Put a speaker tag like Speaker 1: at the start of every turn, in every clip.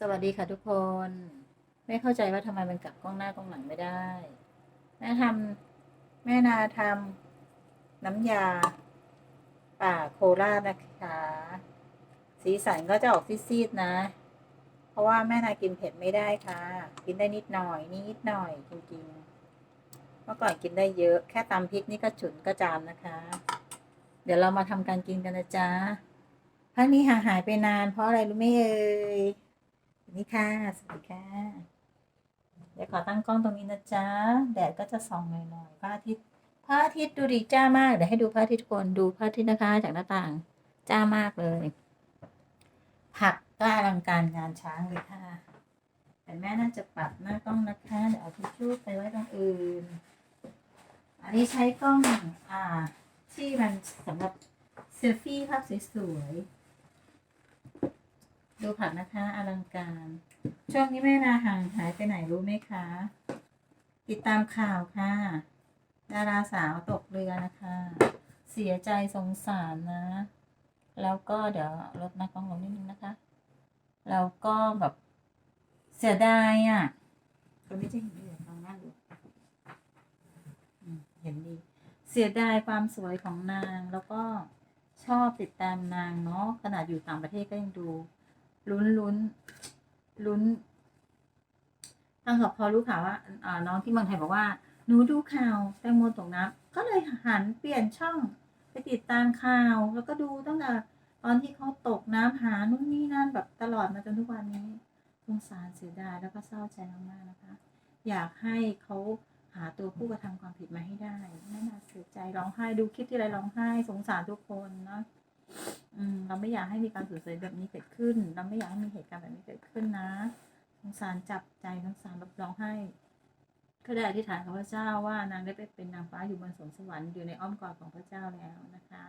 Speaker 1: สวัสดีค่ะทุกคน ไม่เข้าใจว่าทำไมมันกลับกล้องหน้ากล้องหลังไม่ได้ แม่ทำแม่นาทำน้ำยา ป่าโคราชนะคะ สีสันก็จะออกซีดๆนะ เพราะว่าแม่นากินเผ็ดไม่ได้ค่ะ กินได้นิดหน่อยนิดหน่อยจริงๆเมื่อก่อนกินได้เยอะแค่ตำพริกนี่ก็ฉุนก็จามนะคะ เดี๋ยวเรามาทำการกินกันนะจ๊ะพักนี้ห่างหายไปนานเพราะอะไรรู้ไหมเอ่ย สวัสดีค่ะ สวัสดีค่ะ เดี๋ยวขอตั้งกล้องตรงนี้นะจ๊ะ แดดก็จะส่องหน่อยๆพระอาทิตย์พระอาทิตย์ดูดีจ้ามาก เดี๋ยวให้ดูพระอาทิตย์ทุกคน ดูพระอาทิตย์นะคะ จากหน้าต่าง จ้ามากเลย ผักก็อลังการงานช้างเลยค่ะ แต่แม่น่าจะปรับหน้ากล้องนะคะ เดี๋ยวเอาทิชชู่ไปไว้ตรงอื่น อันนี้ใช้กล้อง อ่า ที่มันสำหรับเซลฟี่ภาพสวยๆ ดูผักนะคะ อลังการ ช่วงนี้แม่นาห่างหายไปไหนรู้ไหมคะ ติดตามข่าวค่ะ ดาราสาวตกเรือนะคะ เสียใจสงสารนะ แล้วก็เดี๋ยวลดหน้ากล้องลงนิดนึงนะคะ แล้วก็แบบเสียดายอะคนนี้จะเห็นเหลืองตรงหน้าดูอืมเห็นดีเสียดายความสวยของนางแล้วก็ชอบติดตามนางเนาะขนาดอยู่ต่างประเทศก็ยังดู ลุ้นลุ้นลุ้นตั้งแต่พอรู้ข่าวว่าอ่าน้องที่เมืองไทยบอกว่า หนูดูข่าวแตงโมตกน้ำก็เลยหันเปลี่ยนช่องไปติดตามข่าว แล้วก็ดูตั้งแต่ตอนที่เขาตกน้ำหานู่นนี่นั่นแบบตลอดมาจนทุกวันนี้สงสารเสียดายแล้วก็เศร้าใจมากๆนะคะ อยากให้เขาหาตัวผู้กระทำความผิดมาให้ได้น่าน่าเสียใจร้องไห้ดูคลิปที่ไรร้องไห้ สงสารทุกคนเนาะ เราไม่อยากให้มีการสูญเสียแบบนี้เกิดขึ้น เราไม่อยากให้มีเหตุการณ์แบบนี้เกิดขึ้นนะสงสารจับใจสงสารแบบร้องไห้ก็ได้อธิษฐานกับพระเจ้าว่านางได้ไปเป็นนางฟ้าอยู่บนสวงสวรรค์อยู่ในอ้อมกอดของพระเจ้าแล้วนะคะ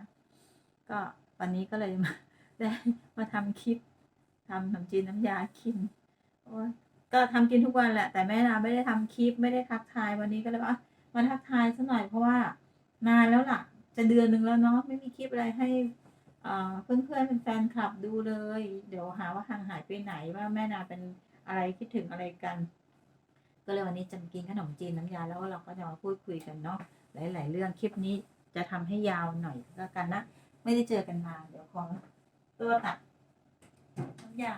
Speaker 1: ก็วันนี้ก็เลยมาได้มาทำคลิปทำขนมจีนน้ำยากินโอ้ก็ทำกินทุกวันแหละ แต่แม่นาไม่ได้ทำคลิปไม่ได้ทักทายวันนี้ก็เลยว่ามาทักทายสักหน่อยเพราะว่านานแล้วล่ะ จะเดือนหนึ่งแล้วเนาะไม่มีคลิปอะไรให้ เพื่อนเพื่อนเป็นแฟนคลับดูเลย เดี๋ยวหาว่าห่างหายไปไหนว่าแม่นาเป็นอะไรคิดถึงอะไรกัน ก็เลยวันนี้จะกินขนมจีนน้ำยาแล้วเราก็จะมาพูดคุยกันเนาะหลาย ๆ เรื่องคลิปนี้จะทำให้ยาวหน่อยแล้วกันนะ ไม่ได้เจอกันมา เดี๋ยวขอตัวตัดน้ำยา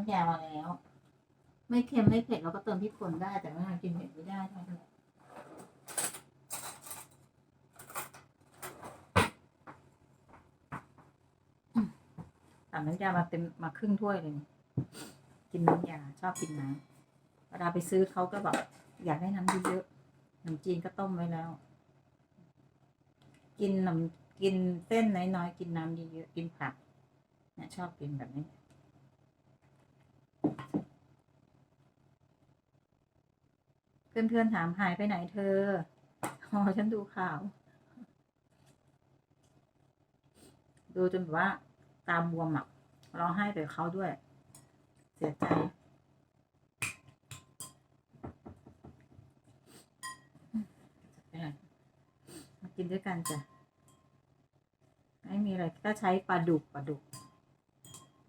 Speaker 1: ก่อนได้น้ำยามาแล้ว ไม่เค็มไม่เผ็ดเราก็เติมพริกป่นได้แต่ว่ากินเผ็ดไม่ได้ใช่ไหมอืมตักน้ำยามาเต็มมาครึ่งถ้วยเลย กินน้ำยาชอบกินน้ำเวลาไปซื้อเขาก็แบบอยากได้น้ำเยอะๆขนมจีนก็ต้มไว้แล้ว กินน้ำกินเส้นน้อยๆ กินน้ำเยอะๆ กินผักเนี่ยชอบกินแบบนี้ เพื่อนๆถามหายไปไหนเธออ๋อฉันดูข่าว ดูจนแบบว่า ตามบวมอะร้องไห้ไปกับเขาด้วย เสียใจมากินด้วยกันจ้ะ ไม่มีอะไรก็ใช้ปลาดุกปลาดุก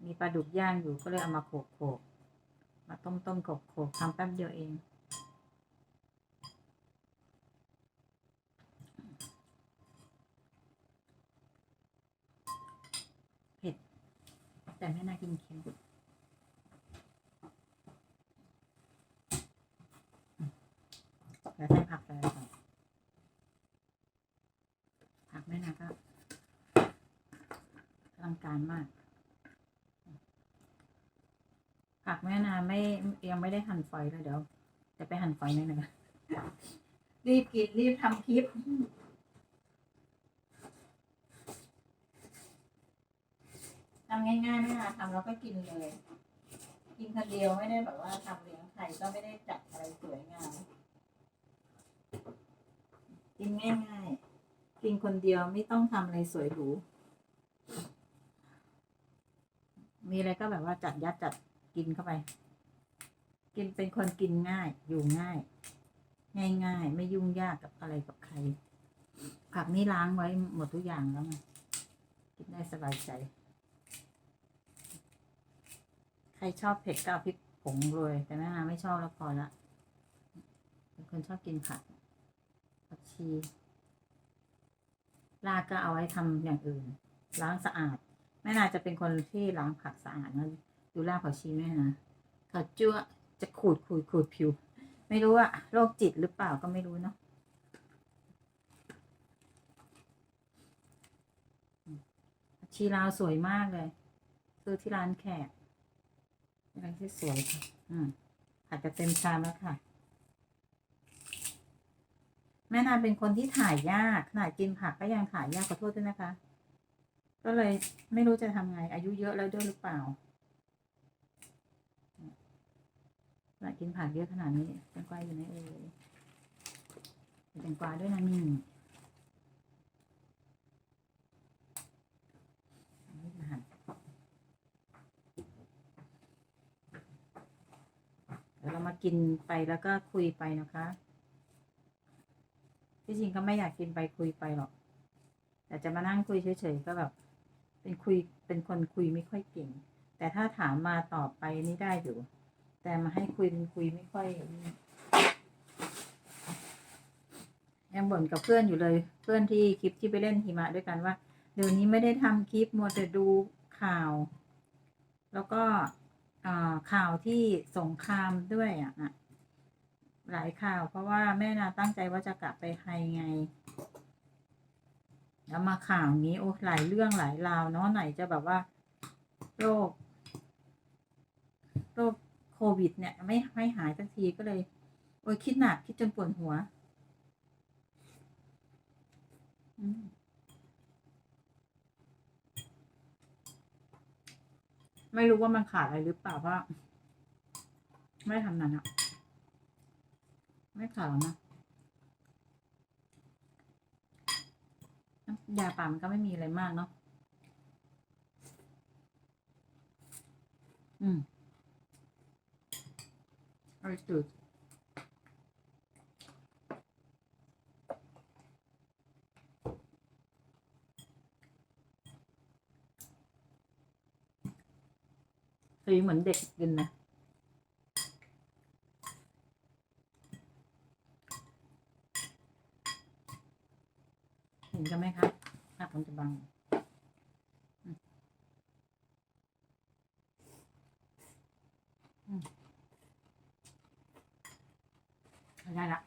Speaker 1: มีปลาดุกย่างอยู่ก็เลยเอามาโขกโขกมาต้มต้มโขกโขกทำแป๊บเดียวเอง เผ็ด แต่ไม่น่ากินเค็มแล้วใส่ผักไปเลยค่ะผักแม่นาก็อลังการมาก ผักแม่นาไม่ยังไม่ได้หั่นฝอยเลยเดี๋ยว จะไปหั่นฝอยหน่อยนะคะรีบกินรีบทำคลิป ทำ ง่ายๆไม่นาทำแล้วก็กินเลย กินคนเดียวไม่ได้แบบว่าทำเลี้ยงใครก็ไม่ได้จัดอะไรสวยงามกินง่ายๆกินคนเดียวไม่ต้องทำอะไรสวยหรูมีอะไรก็แบบว่าจัดยัดจัดกินเข้าไป กินเป็นคนกินง่ายอยู่ง่าย ง่ายๆไม่ยุ่งยากกับอะไรกับใคร ผักนี่ล้างไว้หมดทุกอย่างแล้วไงกินได้สบายใจ ใครชอบเผ็ดก็เอาพริกผงโรยแต่แม่นาไม่ชอบแล้วพอละเป็นคนชอบกินผักผักชีรากก็เอาไว้ทำอย่างอื่น ล้างสะอาด แม่นาจะเป็นคนที่ล้างผักสะอาดนะดูรากผักชีแม่นะถ้าจั่วจะขูดขูดขูดผิว ไม่รู้อะโรคจิตหรือเปล่าก็ไม่รู้เนาะชีลาวสวยมากเลยซื้อที่ร้านแขก อะไรที่สวยค่ะ อืมผัดจะเต็มชามแล้วค่ะ แม่นาเป็นคนที่ถ่ายยาก ขนาดกินผักก็ยังถ่ายยากขอโทษด้วยนะคะ ก็เลยไม่รู้จะทำไง อายุเยอะแล้วด้วยหรือเปล่าขนาดกินผักเยอะขนาดนี้แตงกวาอยู่ไหนเอ่ยมีแตงกวาด้วยนะนี่นี้มาหั่นเดี๋ยวเรามา กินไปแล้วก็คุยไปนะคะ ที่จริงก็ไม่อยากกินไปคุยไปหรอก แต่จะมานั่งคุยเฉยๆก็แบบ เป็นคุยเป็นคนคุยไม่ค่อยเก่ง แต่ถ้าถามมาตอบไปนี่ได้อยู่ แต่มาให้คุยเป็นคุยไม่ค่อยยังบ่นกับเพื่อนอยู่เลย เพื่อนที่คลิปที่ไปเล่นหิมะด้วยกันว่า เดี๋ยวนี้ไม่ได้ทำคลิปมัวแต่ดูข่าว แล้วก็ ข่าวที่สงครามด้วยอะหลายข่าวเพราะว่าแม่นาตั้งใจว่าจะกลับไปไทยไง แล้วมาข่าวนี้โอ้หลายเรื่องหลายราวเนาะไหนจะแบบว่าโรคโรคโควิดเนี่ย ไม่ไม่หายสักทีก็เลย โอ้ยคิดหนักคิดจนปวดหัวอืม ไม่รู้ว่ามันขาดอะไรหรือเปล่าเพราะไม่ทำนั้นอะไม่ขาดแล้วนะยาป่ามันก็ไม่มีอะไรมากเนาะอืมอร่อยสุด สีเหมือนเด็กกินนะ เห็นกันไหมคะภาพมันจะบังได้ละ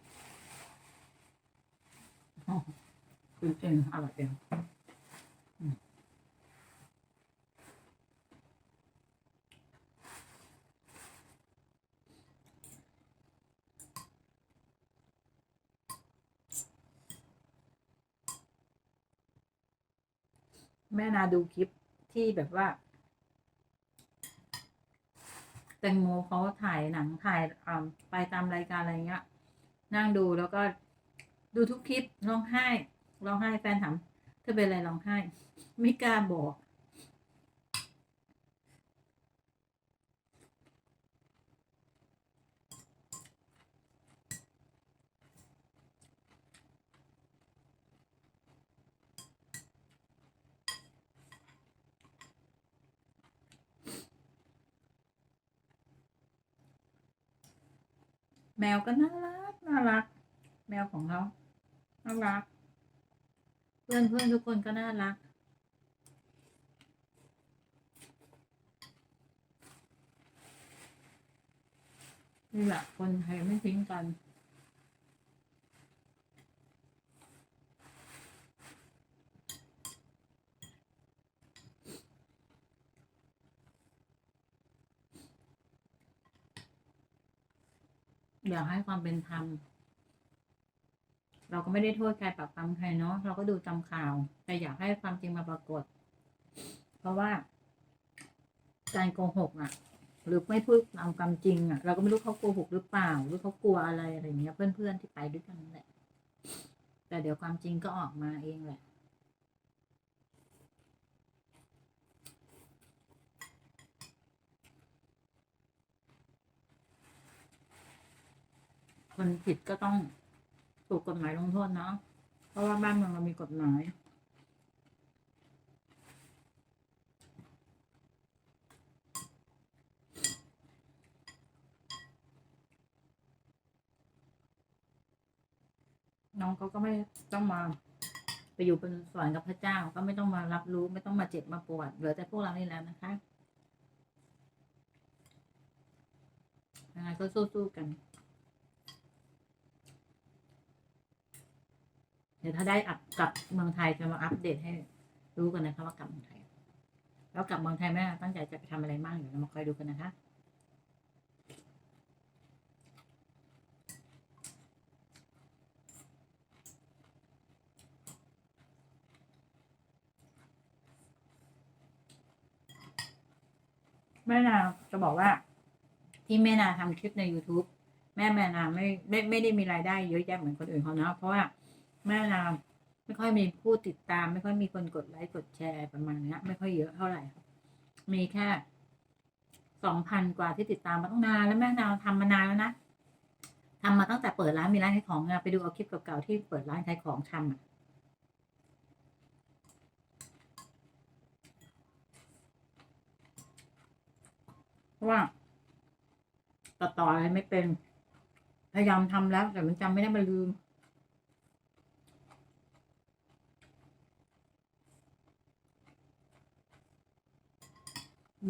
Speaker 1: อ้คือเองอร่อยเองอืมแม่นา ดูคลิปที่แบบว่า แตงโมเขาถ่ายหนังถ่ายไปตามรายการอะไรเงี้ย นั่งดูแล้วก็ดูทุกคลิปร้องไห้ร้องไห้แฟนถามเธอเป็นอะไรร้องไห้ ไม่กล้าบอก แมวก็น่ารักน่ารัก แมวของเราน่ารัก เพื่อนเพื่อนทุกคนก็น่ารัก นี่แหละคนไทยไม่ทิ้งกัน อยากให้ความเป็นธรรม เราก็ไม่ได้โทษใครปรับปรามใครเนาะเราก็ดูจำข่าว แต่อยากให้ความจริงมาปรากฏ เพราะว่า การโกหกอะ หรือไม่พูดตามความจริงอะ เราก็ไม่รู้เขาโกหกหรือเปล่า หรือเขากลัวอะไรอะไรเงี้ย เพื่อนๆที่ไปด้วยกันแหละ แต่เดี๋ยวความจริงก็ออกมาเองแหละ คนผิดก็ต้องถูกกฎหมายลงโทษเนาะเพราะว่าบ้านเมืองเรามีกฎหมายน้องเขาก็ไม่ต้องมา ไปอยู่เป็นสวรรค์กับพระเจ้าก็ไม่ต้องมารับรู้ไม่ต้องมาเจ็บมาปวดเหลือแต่พวกเรานี่แหล้วนะคะยังไงก็สู้ๆกัน ดี๋ยวถ้าได้อัพกลับเมืองไทยจะมาอัปเดตให้รู้กันนะคะว่ากลับเมืองไทย แล้วกลับเมืองไทยแม่ตั้งใจจะไปทำอะไรบ้างเดี๋ยวเรามาคอยดูกันนะคะแม่นาจะบอกว่า ที่แม่นาทำคลิปใน youtube แม่แม่นาไม่ไม่ไม่ได้มีรายได้เยอะแยะเหมือนคนอื่นเขานะเพราะว่า แม่นาไม่ค่อยมีผู้ติดตาม ไม่ค่อยมีคนกดไลค์กดแชร์ประมาณนี้ไม่ค่อยเยอะเท่าไหร่ มีแค่สองพันกว่าที่ติดตามมาตั้งนานแล้วแม่นาทำมานานแล้วนะทำมาตั้งแต่เปิดร้านมีร้านขายของไปดูเอาคลิปเก่าๆที่เปิดร้านขายของทำอะเพราะว่าตัดต่ออะไรไม่เป็น พยายามทำแล้วแต่มันจำไม่ได้มันลืม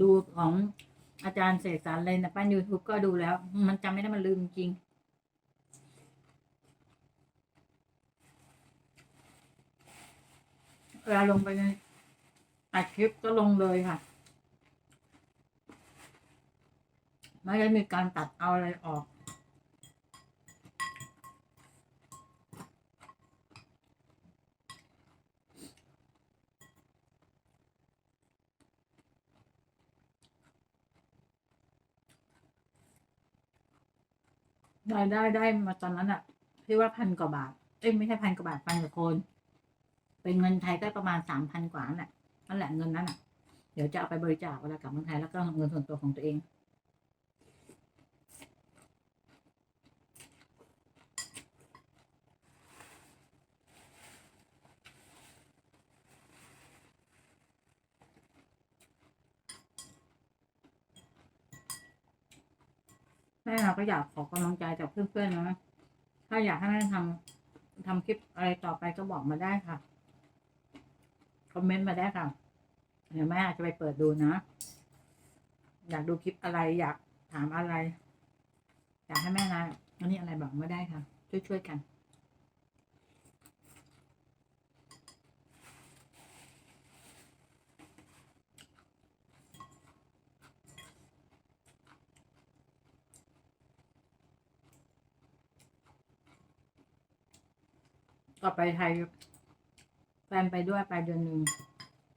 Speaker 1: ดูของอาจารย์เสกสรรเลยนะป้า YouTube ก็ดูแล้ว มันจำไม่ได้มันลืมจริง เวลาลงไปในอัดคลิปก็ลงเลยค่ะ ไม่ได้มีการตัดเอาอะไรออก รายได้ได้มาตอนนั้นอะที่ว่าพันกว่าบาทเอ้ยไม่ใช่พันกว่าบาทพันกว่าคน เป็นเงินไทยก็ประมาณสามพันกว่านั่นแหละนั่นแหละเงินนั้นอะเดี๋ยวจะเอาไปบริจาคเวลากลับเมืองไทยแล้วก็เงินส่วนตัวของตัวเอง แม่เราก็อยากขอกำลังใจจากเพื่อนๆนะถ้าอยากให้แม่ทำทำคลิปอะไรต่อไปก็บอกมาได้ค่ะ คอมเมนต์มาได้ค่ะ เดี๋ยวแม่อาจจะไปเปิดดูนะ อยากดูคลิปอะไร อยากถามอะไร อยากให้แม่นะอันนี้อะไรบอกมาได้ค่ะ ช่วยๆกัน ก็ไปไทยแฟนไปด้วยไปเดือนหนึ่ง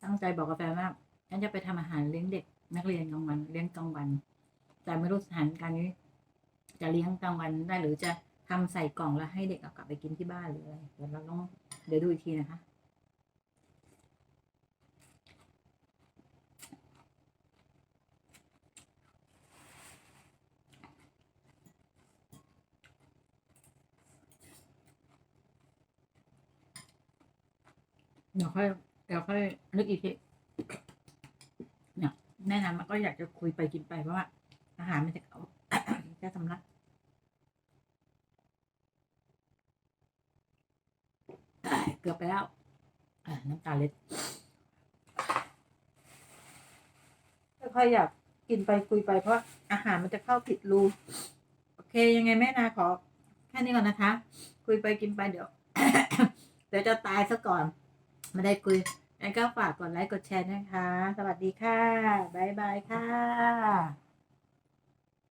Speaker 1: ตั้งใจบอกกับแฟนว่าฉันจะไปทำอาหารเลี้ยงเด็ก นักเรียนกลางวันเลี้ยงกลางวัน แต่ไม่รู้สถานการณ์นี้ จะเลี้ยงกลางวันได้หรือจะทำใส่กล่องแล้วให้เด็กเอากลับไปกินที่บ้านหรืออะไรเดี๋ยวเราต้องเดี๋ยวดูอีกทีนะคะ เดี๋ยวค่อยเดี๋ยวค่อยนึกอีกทีเนี่ยแนะนำมันก็อยากจะคุยไปกินไปเพราะว่า อาหารมันจะเขาจะสำลักเกือบไปแล้วน้ำตาเล็ดค่อยอยากกินไปคุยไปเพราะอาหารมันจะเข้าผิดรูโอเค ยังไงแม่นาขอ แค่นี้ก่อนนะคะ คุยไปกินไปเดี๋ยว เดี๋ยวจะตายซะก่อน ไม่ได้คุยงั้นก็ฝากกดไลค์กดแชร์นะคะ สวัสดีค่ะ บ๊ายบายค่ะ